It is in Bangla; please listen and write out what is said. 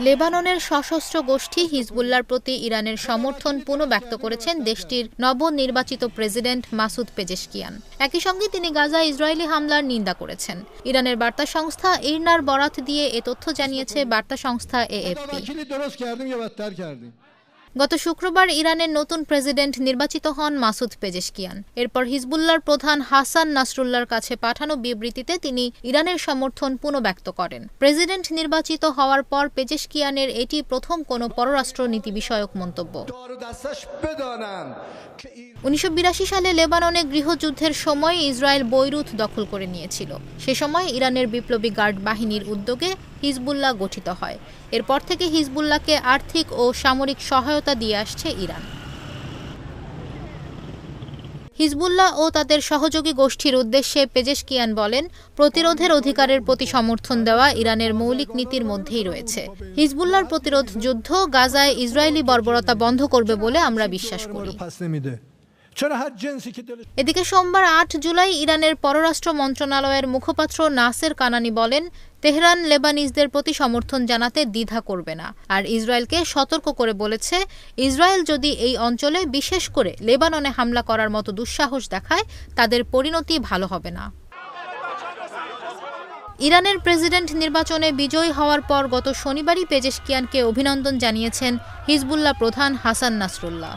লেবাননের সশস্ত্র গোষ্ঠী হিজবুল্লার প্রতি ইরানের সমর্থন পুনঃব্যক্ত করেছেন দেশটির নবনির্বাচিত প্রেসিডেন্ট মাসুদ পেজেশকিয়ান। একই সঙ্গে তিনি গাজা ইসরায়েলি হামলার নিন্দা করেছেন। ইরানের বার্তা সংস্থা ইরনার বরাত দিয়ে এ তথ্য জানিয়েছে বার্তা সংস্থা এএফপি। গত শুক্রবার ইরানের নতুন প্রেসিডেন্ট নির্বাচিত হন মাসুদ পেজেশকিয়ান। এরপর হিজবুল্লার প্রধান হাসান নাসরুল্লার কাছে পাঠানো বিবৃতিতে তিনি ইরানের সমর্থন পুনঃব্যক্ত করেন। প্রেসিডেন্ট নির্বাচিত হওয়ার পর পেজেশকিয়ানের এটি প্রথম কোনো পররাষ্ট্রনীতি বিষয়ক মন্তব্য। উনিশশো বিরাশি সালে লেবাননে গৃহযুদ্ধের সময় ইসরায়েল বৈরুত দখল করে নিয়েছিল। সে সময় ইরানের বিপ্লবী গার্ড বাহিনীর উদ্যোগে হিজবুল্লাহ গঠিত হয়। এরপর থেকে হিজবুল্লাহকে আর্থিক ও সামরিক সহায়তা দিয়ে আসছে ইরান। হিজবুল্লাহ ও তাদের সহযোগী গোষ্ঠীর উদ্দেশ্যে পেজেশকিয়ান বলেন, প্রতিরোধের অধিকারের প্রতি সমর্থন দেওয়া ইরানের মৌলিক নীতির মধ্যেই রয়েছে। হিজবুল্লাহর প্রতিরোধ যুদ্ধ গাজায় ইসরায়েলি বর্বরতা বন্ধ করবে বলে আমরা বিশ্বাস করি। এদিকে সোমবার আট জুলাই ইরানের পররাষ্ট্র মন্ত্রণালয়ের মুখপাত্র নাসের কানানি বলেন, তেহরান লেবানিজদের প্রতি সমর্থন জানাতে দ্বিধা করবে না। আর ইসরায়েলকে সতর্ক করে বলেছে, ইসরায়েল যদি এই অঞ্চলে বিশেষ করে লেবাননে হামলা করার মতো দুঃসাহস দেখায়, তাদের পরিণতি ভালো হবে না। ইরানের প্রেসিডেন্ট নির্বাচনে বিজয়ী হওয়ার পর গত শনিবারই পেজেশকিয়ানকে অভিনন্দন জানিয়েছেন হিজবুল্লাহ প্রধান হাসান নাসরুল্লাহ।